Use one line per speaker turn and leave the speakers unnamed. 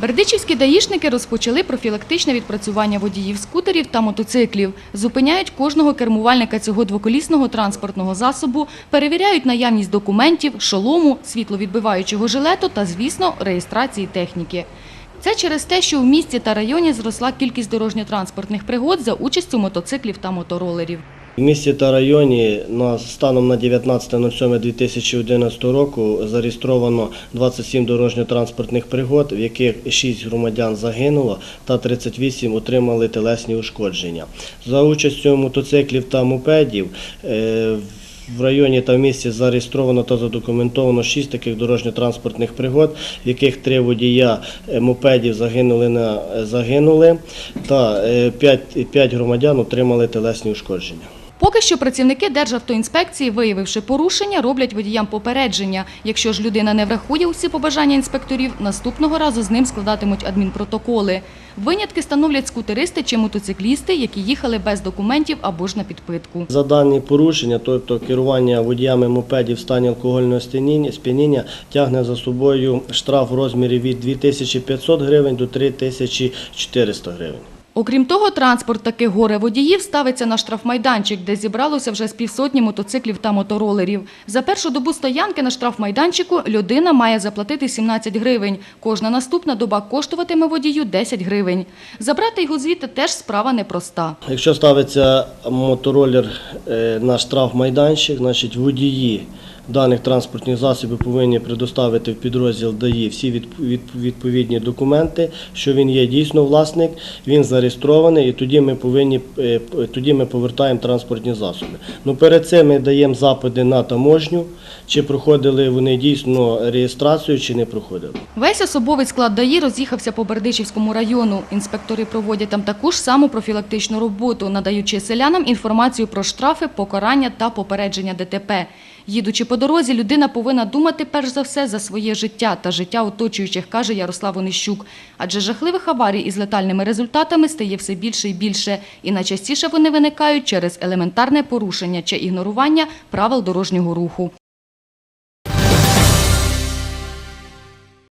Бердичівські даїшники розпочали профілактичне відпрацювання водіїв скутерів та мотоциклів. Зупиняють кожного кермувальника цього двоколісного транспортного засобу, перевіряють наявність документів, шолому, світловідбиваючого жилету та, звісно, реєстрації техніки. Це через те, що в місті та районі зросла кількість дорожньо-транспортних пригод за участю мотоциклів та моторолерів.
В місті та районі на станом на 19.07.2011 року зареєстровано 27 дорожньо-транспортних пригод, в яких 6 громадян загинуло та 38 отримали телесні ушкодження. За участю мотоциклів та мопедів е, в районі та в місті зареєстровано та задокументовано 6 таких дорожньо-транспортних пригод, в яких три водія е, мопедів загинули, на, загинули та 5, 5 громадян отримали телесні ушкодження.
Поки що працівники Державтоінспекції, виявивши порушення, роблять водіям попередження. Якщо ж людина не врахує усі побажання інспекторів, наступного разу з ним складатимуть адмінпротоколи. Винятки становлять скутеристи чи мотоциклісти, які їхали без документів або ж на підпитку.
За дані порушення, тобто керування водіями мопедів в стані алкогольного сп'яніння- тягне за собою штраф в розмірі від 2500 гривень до 3400 гривень.
Окрім того, транспорт таких горе водіїв ставиться на штрафмайданчик, де зібралося вже з півсотні мотоциклів та моторолерів. За першу добу стоянки на штрафмайданчику людина має заплатити 17 гривень. Кожна наступна доба коштуватиме водію 10 гривень. Забрати його звідти теж справа непроста.
Якщо ставиться моторолер е, на штрафмайданчик, значить водії даних транспортних засобів повинні предоставити в підрозділ ДАІ всі від- від- відповідні документи, що він є дійсно власник, він зареєстрований, і тоді ми повинні е, ми повертаємо транспортні засоби. Ну перед цим ми даємо запити на таможню, чи проходили вони дійсно реєстрацію, чи не проходили.
Весь особовий склад ДАІ роз'їхався по Бердичівському району. Інспектори проводять там таку ж саму профілактичну роботу, надаючи селянам інформацію про штрафи, покарання та попередження ДТП. Їдучи по дорозі, людина повинна думати перш за все за своє життя та життя оточуючих, каже Ярослав Онищук. Адже жахливих аварій із летальними результатами стає все більше і більше, і найчастіше вони виникають через елементарне порушення чи ігнорування правил дорожнього руху.